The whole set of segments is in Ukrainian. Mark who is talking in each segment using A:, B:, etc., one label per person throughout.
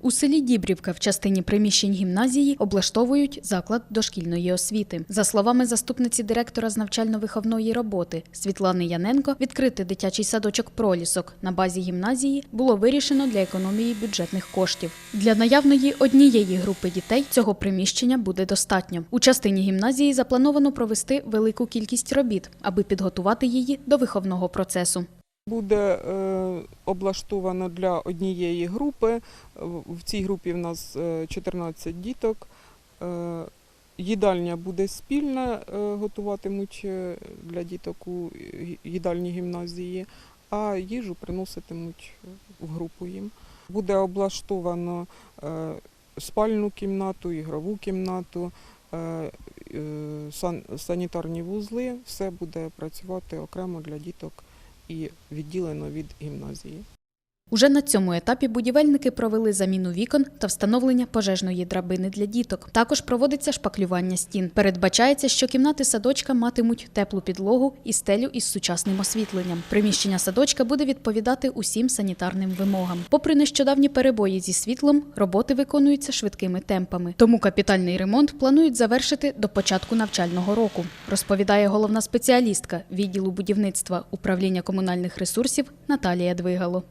A: У селі Дібрівка в частині приміщень гімназії облаштовують заклад дошкільної освіти. За словами заступниці директора з навчально-виховної роботи Світлани Яненко, відкрити дитячий садочок пролісок на базі гімназії було вирішено для економії бюджетних коштів. Для наявної однієї групи дітей цього приміщення буде достатньо. У частині гімназії заплановано провести велику кількість робіт, аби підготувати її до виховного процесу.
B: Буде е, облаштовано для однієї групи. В цій групі в нас е, 14 діток. Е, Їдальня буде спільна, е, готуватимуть е, для діток у їдальні гімназії, а їжу приноситимуть в групу їм. Буде облаштовано е, спальну кімнату, ігрову кімнату, е, е, сан- санітарні вузли. Все буде працювати окремо для діток і відділено від гімназії.
A: Уже на цьому етапі будівельники провели заміну вікон та встановлення пожежної драбини для діток. Також проводиться шпаклювання стін. Передбачається, що кімнати садочка матимуть теплу підлогу і стелю із сучасним освітленням. Приміщення садочка буде відповідати усім санітарним вимогам. Попри нещодавні перебої зі світлом, роботи виконуються швидкими темпами. Тому капітальний ремонт планують завершити до початку навчального року, розповідає головна спеціалістка відділу будівництва управління комунальних ресурсів Наталія Двигало.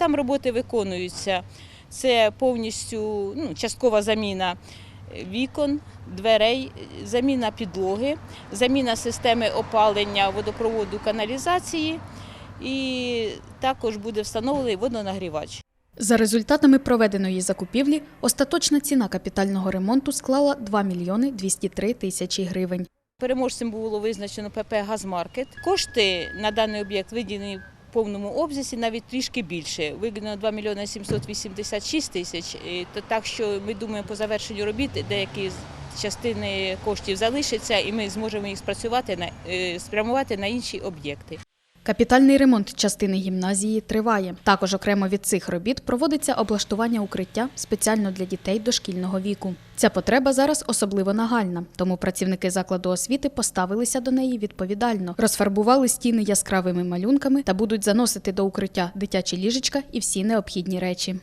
C: Там роботи виконуються. Це повністю ну, часткова заміна вікон, дверей, заміна підлоги, заміна системи опалення водопроводу каналізації і також буде встановлений водонагрівач.
A: За результатами проведеної закупівлі, остаточна ціна капітального ремонту склала 2 мільйони 203 тисячі гривень.
C: Переможцем було визначено ПП «Газмаркет». Кошти на даний об'єкт виділені в повному обсязі, навіть трішки більше. Вигнано 2 мільйони 786 тисяч. То так що ми думаємо по завершенню робіт деякі частини коштів залишаться, і ми зможемо їх спрацювати е, спрямувати на інші об'єкти.
A: Капітальний ремонт частини гімназії триває. Також окремо від цих робіт проводиться облаштування укриття спеціально для дітей дошкільного віку. Ця потреба зараз особливо нагальна, тому працівники закладу освіти поставилися до неї відповідально, розфарбували стіни яскравими малюнками та будуть заносити до укриття дитячі ліжечка і всі необхідні речі.